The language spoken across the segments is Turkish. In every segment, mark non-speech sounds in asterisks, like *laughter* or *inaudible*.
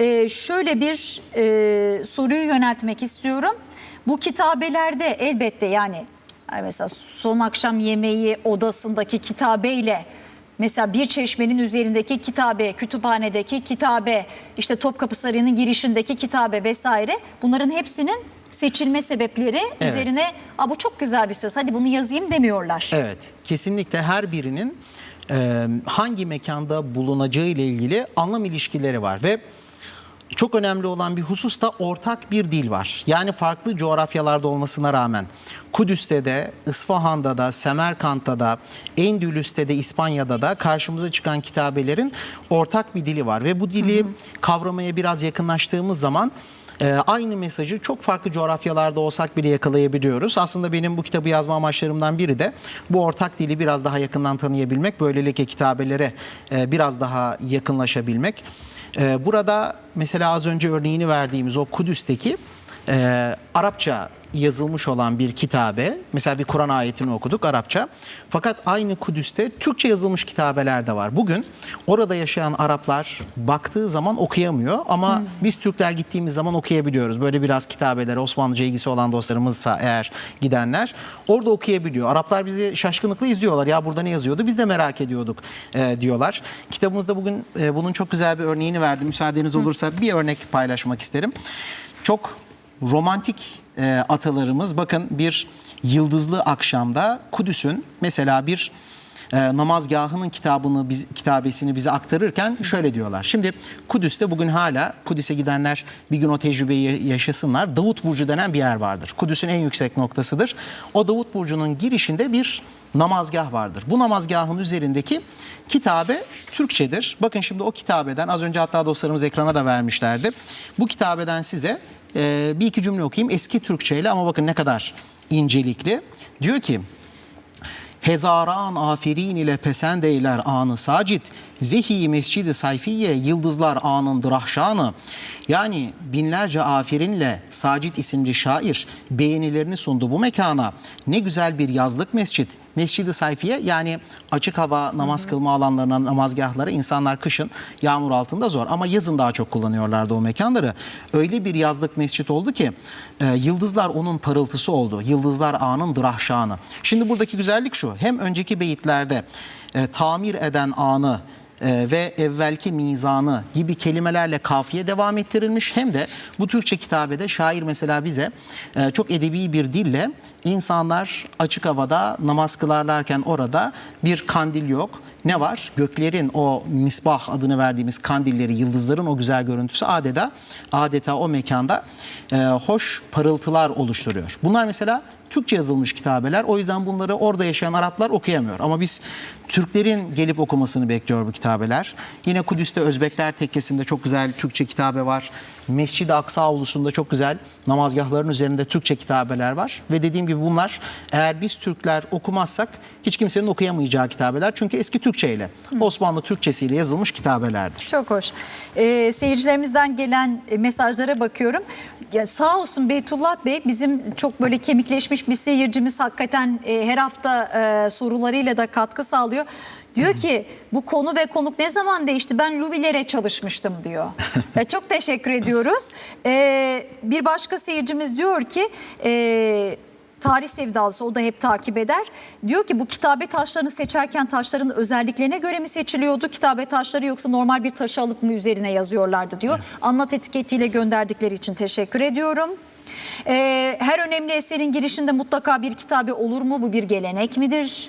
e, şöyle bir e, soruyu yöneltmek istiyorum. Bu kitabelerde elbette yani mesela son akşam yemeği odasındaki kitabeyle mesela bir çeşmenin üzerindeki kitabe, kütüphanedeki kitabe, işte Topkapı Sarayı'nın girişindeki kitabe vesaire bunların hepsinin seçilme sebepleri Evet. üzerine Aa, bu çok güzel bir söz hadi bunu yazayım demiyorlar. Evet, kesinlikle her birinin e, hangi mekanda bulunacağı ile ilgili anlam ilişkileri var ve çok önemli olan bir husus da ortak bir dil var. Yani farklı coğrafyalarda olmasına rağmen Kudüs'te de, İsfahan'da da, Semerkant'ta da, Endülüs'te de, İspanya'da da karşımıza çıkan kitabelerin ortak bir dili var ve bu dili kavramaya biraz yakınlaştığımız zaman ee, aynı mesajı çok farklı coğrafyalarda olsak bile yakalayabiliyoruz. Aslında benim bu kitabı yazma amaçlarımdan biri de bu ortak dili biraz daha yakından tanıyabilmek, böylelikle kitabelere e, biraz daha yakınlaşabilmek. Ee, burada mesela az önce örneğini verdiğimiz o Kudüs'teki e, Arapça yazılmış olan bir kitabe. Mesela bir Kur'an ayetini okuduk Arapça. Fakat aynı Kudüs'te Türkçe yazılmış kitabeler de var. Bugün orada yaşayan Araplar baktığı zaman okuyamıyor ama biz Türkler gittiğimiz zaman okuyabiliyoruz. Böyle biraz kitabelere Osmanlıca ilgisi olan dostlarımızsa eğer gidenler orada okuyabiliyor. Araplar bizi şaşkınlıkla izliyorlar. Ya burada ne yazıyordu? Biz de merak ediyorduk e, diyorlar. Kitabımızda bugün e, bunun çok güzel bir örneğini verdim. Müsaadeniz olursa bir örnek paylaşmak isterim. Çok romantik e, atalarımız bakın bir yıldızlı akşamda Kudüs'ün mesela bir e, namazgahının kitabını biz, kitabesini bize aktarırken şöyle diyorlar. Şimdi Kudüs'te bugün hala Kudüs'e gidenler bir gün o tecrübeyi yaşasınlar. Davut Burcu denen bir yer vardır. Kudüs'ün en yüksek noktasıdır. O Davut Burcu'nun girişinde bir namazgah vardır. Bu namazgahın üzerindeki kitabe Türkçedir. Bakın şimdi o kitabeden az önce hatta dostlarımız ekrana da vermişlerdi. Bu kitabeden size e, bir iki cümle okuyayım eski Türkçe ile ama bakın ne kadar incelikli. Diyor ki Hezaran aferin ile pesend eyler anı sacit. Zehi mescidi sayfiye yıldızlar anın rahşanı. Yani binlerce aferinle Sacit isimli şair beğenilerini sundu bu mekana. Ne güzel bir yazlık mescit. Mescidi sayfiye yani açık hava namaz kılma alanlarına, namazgahları insanlar kışın yağmur altında zor ama yazın daha çok kullanıyorlardı o mekanları. Öyle bir yazlık mescit oldu ki e, yıldızlar onun parıltısı oldu. Yıldızlar anın drahşanı. Şimdi buradaki güzellik şu. Hem önceki beyitlerde e, tamir eden anı e, ve evvelki mizanı gibi kelimelerle kafiye devam ettirilmiş. Hem de bu Türkçe kitabede şair mesela bize e, çok edebi bir dille insanlar açık havada namaz kılarlarken orada bir kandil yok. Ne var? Göklerin o misbah adını verdiğimiz kandilleri, yıldızların o güzel görüntüsü adeta adeta o mekanda e, hoş parıltılar oluşturuyor. Bunlar mesela Türkçe yazılmış kitabeler. O yüzden bunları orada yaşayan Araplar okuyamıyor. Ama biz Türklerin gelip okumasını bekliyor bu kitabeler. Yine Kudüs'te Özbekler Tekkesi'nde çok güzel Türkçe kitabe var. Mescid-i Aksa avlusunda çok güzel namazgahların üzerinde Türkçe kitabeler var. Ve dediğim gibi bunlar eğer biz Türkler okumazsak hiç kimsenin okuyamayacağı kitabeler. Çünkü eski Türkçe ile Osmanlı Türkçesiyle yazılmış kitabelerdir. Çok hoş. Ee, seyircilerimizden gelen e, mesajlara bakıyorum. Ya sağ olsun Beytullah Bey bizim çok böyle kemikleşmiş bir seyircimiz hakikaten e, her hafta e, sorularıyla da katkı sağlıyor. Diyor ki bu konu ve konuk ne zaman değişti? Ben Luvilere çalışmıştım diyor. ya *laughs* çok teşekkür ediyoruz. Ee, bir başka seyircimiz diyor ki e, tarih sevdalısı o da hep takip eder. Diyor ki bu kitabe taşlarını seçerken taşların özelliklerine göre mi seçiliyordu kitabe taşları yoksa normal bir taşı alıp mı üzerine yazıyorlardı diyor. Anlat etiketiyle gönderdikleri için teşekkür ediyorum. Ee, her önemli eserin girişinde mutlaka bir kitabe olur mu? Bu bir gelenek midir?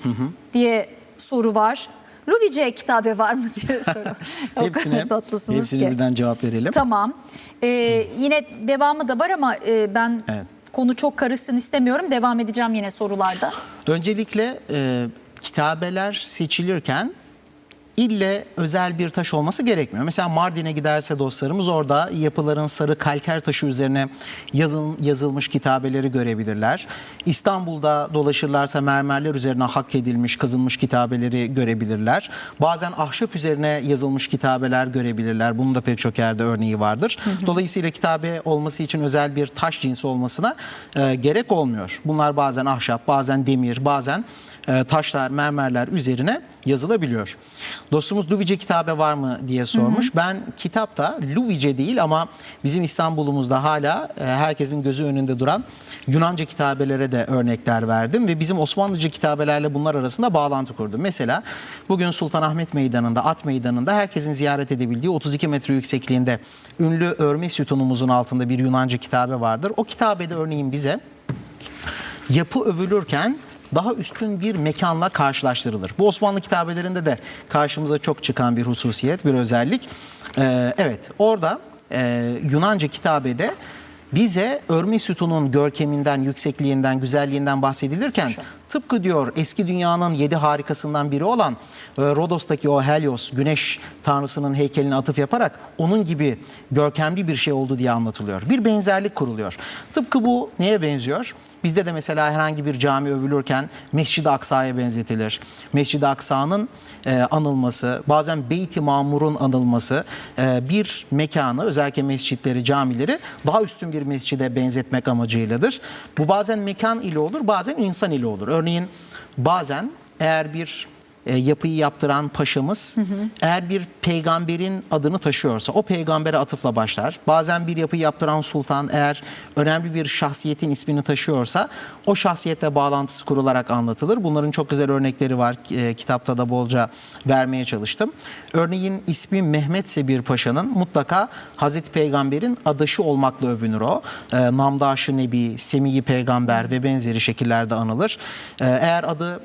diye soru var. Luvice kitabe var mı diye *laughs* soru. Hepsine, *laughs* tatlısınız hepsine ki. birden cevap verelim. Tamam. Ee, yine devamı da var ama e, ben Evet. konu çok karışsın istemiyorum. Devam edeceğim yine sorularda. Öncelikle e, kitabeler seçilirken ille özel bir taş olması gerekmiyor. Mesela Mardin'e giderse dostlarımız orada yapıların sarı kalker taşı üzerine yazın, yazılmış kitabeleri görebilirler. İstanbul'da dolaşırlarsa mermerler üzerine hak edilmiş, kazınmış kitabeleri görebilirler. Bazen ahşap üzerine yazılmış kitabeler görebilirler. Bunun da pek çok yerde örneği vardır. Dolayısıyla kitabe olması için özel bir taş cinsi olmasına e, gerek olmuyor. Bunlar bazen ahşap, bazen demir, bazen e, taşlar, mermerler üzerine yazılabiliyor. Dostumuz Luvice kitabe var mı diye sormuş. Ben kitapta Luvice değil ama bizim İstanbul'umuzda hala e, herkesin gözü önünde duran Yunanca kitabelere de örnekler verdim ve bizim Osmanlıca kitabelerle bunlar arasında bağlantı kurdum. Mesela bugün Sultanahmet Meydanı'nda, At Meydanı'nda herkesin ziyaret edebildiği 32 metre yüksekliğinde ünlü örme sütunumuzun altında bir Yunanca kitabe vardır. O kitabede örneğin bize yapı övülürken daha üstün bir mekanla karşılaştırılır. Bu Osmanlı kitabelerinde de karşımıza çok çıkan bir hususiyet, bir özellik. Ee, evet, orada e, Yunanca kitabede bize örme sütunun görkeminden, yüksekliğinden, güzelliğinden bahsedilirken tıpkı diyor eski dünyanın yedi harikasından biri olan e, Rodos'taki o Helios, güneş tanrısının heykeline atıf yaparak onun gibi görkemli bir şey oldu diye anlatılıyor. Bir benzerlik kuruluyor. Tıpkı bu neye benziyor? Bizde de mesela herhangi bir cami övülürken Mescid-i Aksa'ya benzetilir. Mescid-i Aksa'nın e, anılması, bazen Beyt-i Mamur'un anılması e, bir mekanı, özellikle mescitleri, camileri daha üstün bir mescide benzetmek amacıyladır. Bu bazen mekan ile olur, bazen insan ile olur. Örneğin bazen eğer bir e, yapıyı yaptıran paşamız eğer bir peygamberin adını taşıyorsa o peygambere atıfla başlar. Bazen bir yapı yaptıran sultan eğer önemli bir şahsiyetin ismini taşıyorsa o şahsiyetle bağlantısı kurularak anlatılır. Bunların çok güzel örnekleri var. E, kitapta da bolca vermeye çalıştım. Örneğin ismi Mehmetse bir paşanın mutlaka Hazreti Peygamber'in adaşı olmakla övünür o. E, Namdaşı Nebi, Semiyi Peygamber ve benzeri şekillerde anılır. E, eğer adı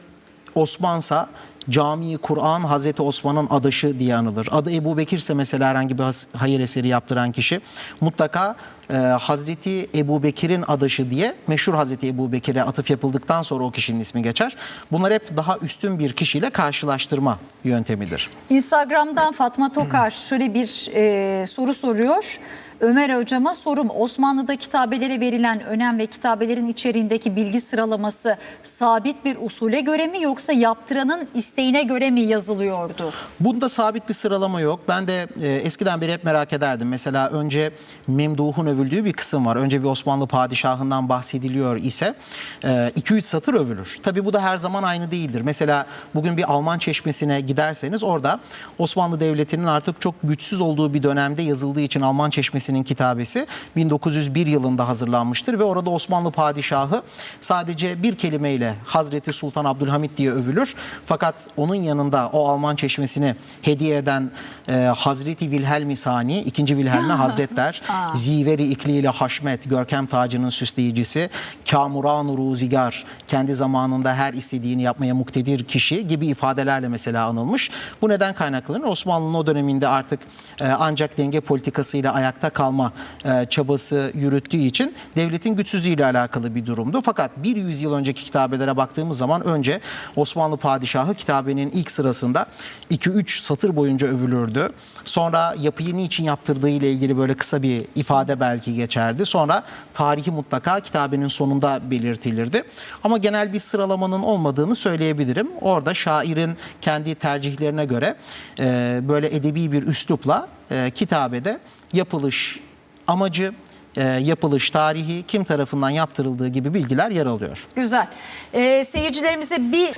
Osmansa Cami Kur'an Hazreti Osman'ın adaşı diye anılır. Adı Ebu Bekirse mesela herhangi bir hayır eseri yaptıran kişi mutlaka e, Hazreti Ebu Bekir'in adaşı diye meşhur Hazreti Ebu Bekir'e atıf yapıldıktan sonra o kişinin ismi geçer. Bunlar hep daha üstün bir kişiyle karşılaştırma yöntemidir. Instagram'dan Fatma Tokar şöyle bir e, soru soruyor. Ömer hocama sorum Osmanlı'da kitabelere verilen önem ve kitabelerin içeriğindeki bilgi sıralaması sabit bir usule göre mi yoksa yaptıranın isteğine göre mi yazılıyordu? Bunda sabit bir sıralama yok. Ben de e, eskiden beri hep merak ederdim. Mesela önce Memduh'un övüldüğü bir kısım var. Önce bir Osmanlı padişahından bahsediliyor ise 2-3 satır övülür. Tabii bu da her zaman aynı değildir. Mesela bugün bir Alman çeşmesine giderseniz orada Osmanlı Devleti'nin artık çok güçsüz olduğu bir dönemde yazıldığı için Alman çeşmesinin kitabesi 1901 yılında hazırlanmıştır ve orada Osmanlı padişahı sadece bir kelimeyle Hazreti Sultan Abdülhamit diye övülür. Fakat onun yanında o Alman çeşmesini hediye eden e, Hazreti Wilhelm Sani, ikinci Wilhelm'e *laughs* Hazretler, Ziveri ikliyle Haşmet, görkem tacının süsleyicisi, Kamuran Ruzigar, kendi zamanında her istediğini yapmaya muktedir kişi gibi ifadelerle mesela anılmış. Bu neden kaynaklanır? Osmanlı'nın o döneminde artık e, ancak denge politikasıyla ayakta kalma e, çabası yürüttüğü için devletin güçsüzlüğüyle alakalı bir durumdu. Fakat bir yüzyıl önceki kitabelere baktığımız zaman önce Osmanlı padişahı kitabenin ilk sırasında 2-3 satır boyunca övülürdü. Sonra yapıyı niçin yaptırdığı ile ilgili böyle kısa bir ifade belki geçerdi. Sonra tarihi mutlaka kitabenin sonunda belirtilirdi. Ama genel bir sıralamanın olmadığını söyleyebilirim. Orada şairin kendi tercihlerine göre e, böyle edebi bir üslupla e, kitabede yapılış amacı, e, yapılış tarihi, kim tarafından yaptırıldığı gibi bilgiler yer alıyor. Güzel. Ee, seyircilerimize bir